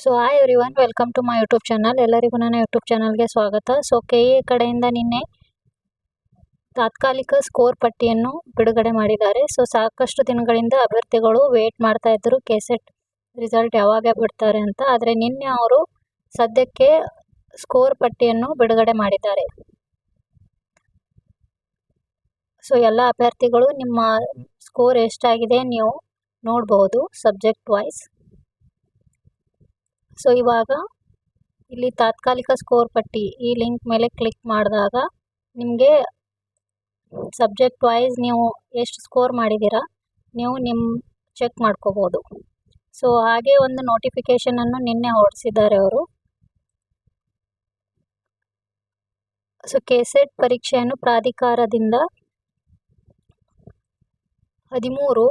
So hi everyone welcome to my YouTube channel ಎಲ್ಲರಿಗೂ ನನ್ನ YouTube ಚಾನಲ್ಗೆ ಸ್ವಾಗತ. ಸೊ ಕೆ ಎ ಕಡೆಯಿಂದ ನಿನ್ನೆ ತಾತ್ಕಾಲಿಕ ಸ್ಕೋರ್ ಪಟ್ಟಿಯನ್ನು ಬಿಡುಗಡೆ ಮಾಡಿದ್ದಾರೆ. ಸೊ ಸಾಕಷ್ಟು ದಿನಗಳಿಂದ ಅಭ್ಯರ್ಥಿಗಳು ವೇಟ್ ಮಾಡ್ತಾ ಇದ್ದರು. ಕೆಸೆಟ್ ರಿಸಲ್ಟ್ ಯಾವಾಗ ಬಿಡ್ತಾರೆ ಅಂತ. ಆದರೆ ನಿನ್ನೆ ಅವರು ಸದ್ಯಕ್ಕೆ ಸ್ಕೋರ್ ಪಟ್ಟಿಯನ್ನು ಬಿಡುಗಡೆ ಮಾಡಿದ್ದಾರೆ. ಸೊ ಎಲ್ಲ ಅಭ್ಯರ್ಥಿಗಳು ನಿಮ್ಮ ಸ್ಕೋರ್ ಎಷ್ಟಾಗಿದೆ ನೀವು ನೋಡಬಹುದು ಸಬ್ಜೆಕ್ಟ್ ವೈಸ್ ಸೊ ಇವಾಗ ಇಲ್ಲಿ ತಾತ್ಕಾಲಿಕ ಸ್ಕೋರ್ ಪಟ್ಟಿ ಈ ಲಿಂಕ್ ಮೇಲೆ ಕ್ಲಿಕ್ ಮಾಡಿದಾಗ ನಿಮಗೆ ಸಬ್ಜೆಕ್ಟ್ ವೈಸ್ ನೀವು ಎಷ್ಟು ಸ್ಕೋರ್ ಮಾಡಿದ್ದೀರಾ, ನೀವು ನಿಮ್ಮ ಚೆಕ್ ಮಾಡ್ಕೋಬೋದು. ಸೊ ಹಾಗೆ ಒಂದು ನೋಟಿಫಿಕೇಷನನ್ನು ನಿನ್ನೆ ಹೊರಡಿಸಿದ್ದಾರೆ ಅವರು. ಸೊ ಕೆಸೆಟ್ ಪರೀಕ್ಷೆಯನ್ನು ಪ್ರಾಧಿಕಾರದಿಂದ ಹದಿಮೂರು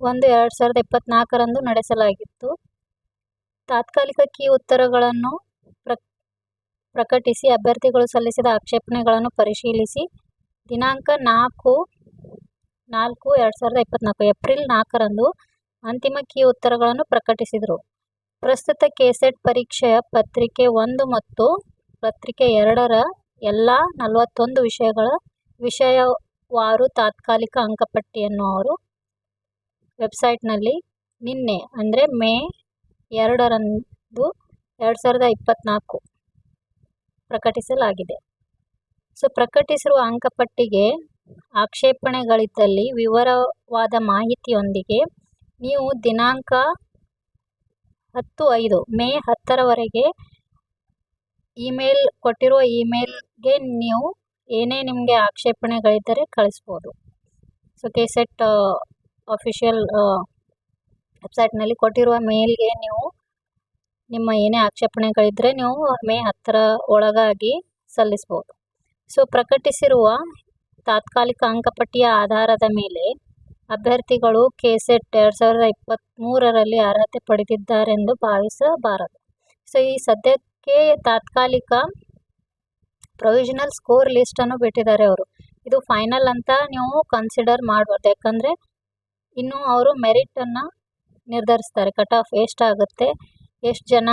ಒಂದು ಎರಡು ಸಾವಿರದ ಇಪ್ಪತ್ತ್ನಾಲ್ಕರಂದು ನಡೆಸಲಾಗಿತ್ತು. ತಾತ್ಕಾಲಿಕ ಕೀ ಉತ್ತರಗಳನ್ನು ಪ್ರ, ಪ್ರಕಟಿಸಿ ಅಭ್ಯರ್ಥಿಗಳು ಸಲ್ಲಿಸಿದ ಆಕ್ಷೇಪಣೆಗಳನ್ನು ಪರಿಶೀಲಿಸಿ. ದಿನಾಂಕ ನಾಲ್ಕು ನಾಲ್ಕು, ಎರಡು ಸಾವಿರದ ಇಪ್ಪತ್ತ್ನಾಲ್ಕು ಏಪ್ರಿಲ್ ನಾಲ್ಕರಂದು ಅಂತಿಮ ಕೀ ಉತ್ತರಗಳನ್ನು ಪ್ರಕಟಿಸಿದರು. ಪ್ರಸ್ತುತ ಕೆಸೆಟ್ ಪರೀಕ್ಷೆಯ ಪತ್ರಿಕೆ ಒಂದು ಮತ್ತು ಪತ್ರಿಕೆ ಎರಡರ ಎಲ್ಲ ನಲವತ್ತೊಂದು ವಿಷಯಗಳ ವಿಷಯವಾರು ತಾತ್ಕಾಲಿಕ ಅಂಕಪಟ್ಟಿಯನ್ನು ಅವರು ವೆಬ್ಸೈಟ್ನಲ್ಲಿ ನಿನ್ನೆ, ಅಂದರೆ ಮೇ ಎರಡರಂದು ಎರಡು ಸಾವಿರದ ಇಪ್ಪತ್ತ್ನಾಲ್ಕು ಪ್ರಕಟಿಸಲಾಗಿದೆ. ಸೊ, ಪ್ರಕಟಿಸಿರುವ ಅಂಕಪಟ್ಟಿಗೆ ಆಕ್ಷೇಪಣೆಗಳಿದ್ದಲ್ಲಿ ವಿವರವಾದ ಮಾಹಿತಿಯೊಂದಿಗೆ ನೀವು ದಿನಾಂಕ ಹತ್ತು ಐದು ಮೇ ಹತ್ತರವರೆಗೆ ಇಮೇಲ್ ಕೊಟ್ಟಿರುವ ಇಮೇಲ್ಗೆ ನೀವು ಏನೇ ನಿಮಗೆ ಆಕ್ಷೇಪಣೆಗಳಿದ್ದರೆ ಕಳಿಸ್ಬೋದು. ಸೊ, ಕೆಸೆಟ್ ಅಫಿಷಿಯಲ್ ವೆಬ್ಸೈಟ್ನಲ್ಲಿ ಕೊಟ್ಟಿರುವ ಮೇಲ್ಗೆ ನೀವು ನಿಮ್ಮ ಏನೇ ಆಕ್ಷೇಪಣೆಗಳಿದ್ದರೆ ನೀವು ಮೇ ಹತ್ತರ ಒಳಗಾಗಿ ಸಲ್ಲಿಸ್ಬೋದು. ಸೊ ಪ್ರಕಟಿಸಿರುವ ತಾತ್ಕಾಲಿಕ ಅಂಕಪಟ್ಟಿಯ ಆಧಾರದ ಮೇಲೆ ಅಭ್ಯರ್ಥಿಗಳು ಕೆಸೆಟ್ ಎರಡು ಸಾವಿರದ ಇಪ್ಪತ್ತ್ಮೂರರಲ್ಲಿ ಅರ್ಹತೆ ಪಡೆದಿದ್ದಾರೆಂದು ಭಾವಿಸಬಾರದು. ಸೊ ಈ ಸದ್ಯಕ್ಕೆ ತಾತ್ಕಾಲಿಕ ಪ್ರೊವಿಷನಲ್ ಸ್ಕೋರ್ ಲಿಸ್ಟನ್ನು ಬಿಟ್ಟಿದ್ದಾರೆ ಅವರು. ಇದು ಫೈನಲ್ ಅಂತ ನೀವು ಕನ್ಸಿಡರ್ ಮಾಡಬಾರ್ದು ಯಾಕಂದರೆ ಇನ್ನು ಅವರು ಮೆರಿಟನ್ನು ನಿರ್ಧರಿಸ್ತಾರೆ. ಕಟ್ ಆಫ್ ಎಷ್ಟಾಗುತ್ತೆ ಎಷ್ಟು ಜನ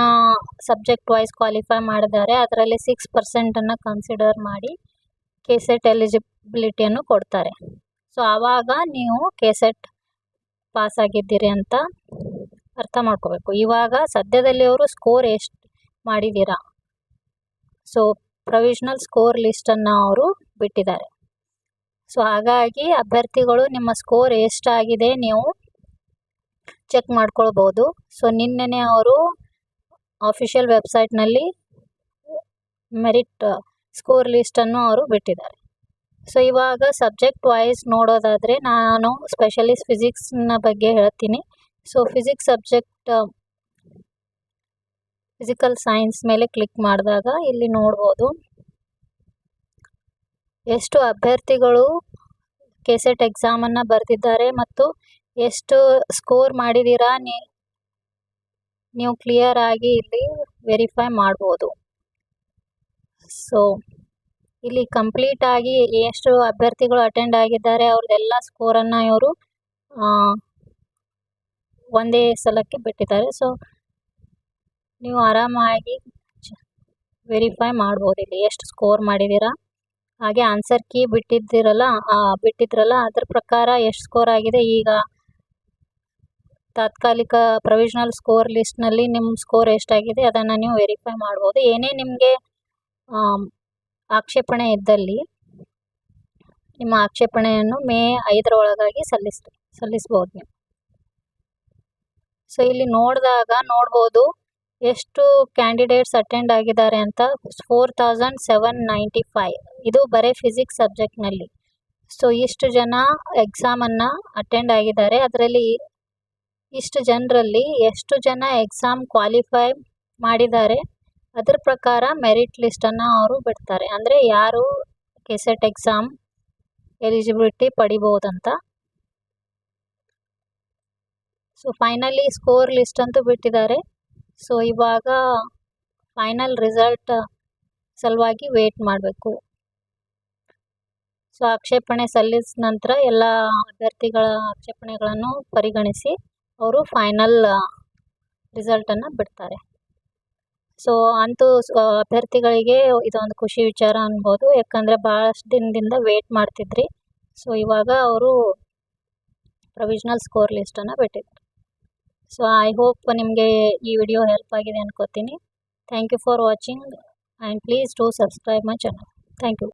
ಸಬ್ಜೆಕ್ಟ್ ವೈಸ್ ಕ್ವಾಲಿಫೈ ಮಾಡಿದ್ದಾರೆ? ಅದರಲ್ಲಿ ಸಿಕ್ಸ್ ಪರ್ಸೆಂಟನ್ನು ಕನ್ಸಿಡರ್ ಮಾಡಿ ಕೆ ಸೆಟ್ ಎಲಿಜಿಬಿಲಿಟಿಯನ್ನು ಕೊಡ್ತಾರೆ. ಸೊ ಆವಾಗ ನೀವು ಕೆ ಸೆಟ್ ಪಾಸ್ ಆಗಿದ್ದೀರಿ ಅಂತ ಅರ್ಥ ಮಾಡ್ಕೋಬೇಕು. ಇವಾಗ ಸದ್ಯದಲ್ಲಿ ಅವರು ಸ್ಕೋರ್ ಎಷ್ಟು ಮಾಡಿದ್ದೀರಾ? ಸೊ ಪ್ರೊವಿಷನಲ್ ಸ್ಕೋರ್ ಲಿಸ್ಟನ್ನು ಅವರು ಬಿಟ್ಟಿದ್ದಾರೆ. ಸೊ ಹಾಗಾಗಿ ಅಭ್ಯರ್ಥಿಗಳು ನಿಮ್ಮ ಸ್ಕೋರ್ ಎಷ್ಟಾಗಿದೆ ನೀವು ಚೆಕ್ ಮಾಡ್ಕೊಳ್ಬೋದು. ಸೊ ನಿನ್ನೆನೆ ಅವರು ಆಫಿಷಿಯಲ್ ವೆಬ್ಸೈಟ್ನಲ್ಲಿ ಮೆರಿಟ್ ಸ್ಕೋರ್ ಲಿಸ್ಟನ್ನು ಅವರು ಬಿಟ್ಟಿದ್ದಾರೆ. ಸೊ ಇವಾಗ ಸಬ್ಜೆಕ್ಟ್ ವೈಸ್ ನೋಡೋದಾದರೆ ನಾನು ಸ್ಪೆಷಲಿಸ್ಟ್ ಫಿಸಿಕ್ಸ್ನ ಬಗ್ಗೆ ಹೇಳ್ತೀನಿ. So physics subject physical science ಮೇಲೆ ಕ್ಲಿಕ್ ಮಾಡಿದಾಗ ಇಲ್ಲಿ ನೋಡ್ಬೋದು. ಎಷ್ಟು ಅಭ್ಯರ್ಥಿಗಳು ಕೆಸೆಟ್ ಎಕ್ಸಾಮನ್ನು ಬರೆದಿದ್ದಾರೆ ಮತ್ತು ಎಷ್ಟು ಸ್ಕೋರ್ ಮಾಡಿದ್ದೀರಾ ನೀವು ಕ್ಲಿಯರ್ ಆಗಿ ಇಲ್ಲಿ ವೆರಿಫೈ ಮಾಡ್ಬೋದು. ಸೊ ಇಲ್ಲಿ ಕಂಪ್ಲೀಟ್ ಆಗಿ ಎಷ್ಟು ಅಭ್ಯರ್ಥಿಗಳು ಅಟೆಂಡ್ ಆಗಿದ್ದಾರೆ, ಅವ್ರದ್ದೆಲ್ಲ ಸ್ಕೋರನ್ನು ಇವರು ಒಂದೇ ಸಲಕ್ಕೆ ಬಿಟ್ಟಿದ್ದಾರೆ. ಸೊ ನೀವು ಆರಾಮಾಗಿ ವೆರಿಫೈ ಮಾಡ್ಬೋದು ಇಲ್ಲಿ ಎಷ್ಟು ಸ್ಕೋರ್ ಮಾಡಿದ್ದೀರಾ ಹಾಗೆ ಆನ್ಸರ್ ಕೀ ಬಿಟ್ಟಿದ್ದೀರಲ್ಲ ಬಿಟ್ಟಿದ್ರಲ್ಲ, ಅದ್ರ ಪ್ರಕಾರ ಎಷ್ಟು ಸ್ಕೋರ್ ಆಗಿದೆ, ಈಗ ತಾತ್ಕಾಲಿಕ ಪ್ರೊವಿಷನಲ್ ಸ್ಕೋರ್ ಲಿಸ್ಟ್ನಲ್ಲಿ ನಿಮ್ಮ ಸ್ಕೋರ್ ಎಷ್ಟಾಗಿದೆ, ಅದನ್ನು ನೀವು ವೆರಿಫೈ ಮಾಡ್ಬೋದು. ಏನೇ ನಿಮಗೆ ಆಕ್ಷೇಪಣೆ ಇದ್ದಲ್ಲಿ, ನಿಮ್ಮ ಆಕ್ಷೇಪಣೆಯನ್ನು ಮೇ ಐದರ ಒಳಗಾಗಿ ಸಲ್ಲಿಸ್, ಸಲ್ಲಿಸ್ಬೋದು ನೀವು. ಸೊ ಇಲ್ಲಿ ನೋಡಿದಾಗ ನೋಡ್ಬೋದು ಎಷ್ಟು ಕ್ಯಾಂಡಿಡೇಟ್ಸ್ ಅಟೆಂಡ್ ಆಗಿದ್ದಾರೆ ಅಂತ. Four thousand seven ninety five ಇದು ಬರೀ ಫಿಸಿಕ್ಸ್ ಸಬ್ಜೆಕ್ಟ್ನಲ್ಲಿ ಸೊ ಇಷ್ಟು ಜನ ಎಕ್ಸಾಮನ್ನು ಅಟೆಂಡ್ ಆಗಿದ್ದಾರೆ. ಅದರಲ್ಲಿ ಇಷ್ಟು ಜನರಲ್ಲಿ ಎಷ್ಟು ಜನ ಎಕ್ಸಾಮ್ ಕ್ವಾಲಿಫೈ ಮಾಡಿದ್ದಾರೆ, ಅದ್ರ ಪ್ರಕಾರ ಮೆರಿಟ್ ಲಿಸ್ಟನ್ನು ಅವರು ಬಿಡ್ತಾರೆ. ಅಂದರೆ ಯಾರು ಕೆಸೆಟ್ ಎಕ್ಸಾಮ್ ಎಲಿಜಿಬಿಲಿಟಿ ಪಡಿಬೋದಂತ. ಸೊ ಫೈನಲಿ ಸ್ಕೋರ್ ಲಿಸ್ಟ್ ಅಂತೂ ಬಿಟ್ಟಿದ್ದಾರೆ. ಸೊ ಇವಾಗ ಫೈನಲ್ ರಿಸಲ್ಟ್ ಸಲುವಾಗಿ ವೇಟ್ ಮಾಡಬೇಕು. ಸೊ ಆಕ್ಷೇಪಣೆ ಸಲ್ಲಿಸಿದ ನಂತರ ಎಲ್ಲ ಅಭ್ಯರ್ಥಿಗಳ ಆಕ್ಷೇಪಣೆಗಳನ್ನು ಪರಿಗಣಿಸಿ. ಅವರು ಫೈನಲ್ ರಿಸಲ್ಟನ್ನು ಬಿಡ್ತಾರೆ. ಸೊ ಅಂತೂ ಅಭ್ಯರ್ಥಿಗಳಿಗೆ ಇದೊಂದು ಖುಷಿ ವಿಚಾರ ಅನ್ಬೋದು. ಯಾಕಂದರೆ ಭಾಳಷ್ಟು ದಿನದಿಂದ ವೇಟ್ ಮಾಡ್ತಿದ್ರಿ. ಸೊ ಇವಾಗ ಅವರು ಪ್ರೊವಿಷ್ನಲ್ ಸ್ಕೋರ್ ಲಿಸ್ಟನ್ನು ಬಿಟ್ಟಿದ್ರು. ಸೊ ಐ ಹೋಪ್ ನಿಮಗೆ ಈ ವಿಡಿಯೋ ಹೆಲ್ಪ್ ಆಗಿದೆ ಅನ್ಕೋತೀನಿ. Thank you for watching and please to subscribe my channel thank you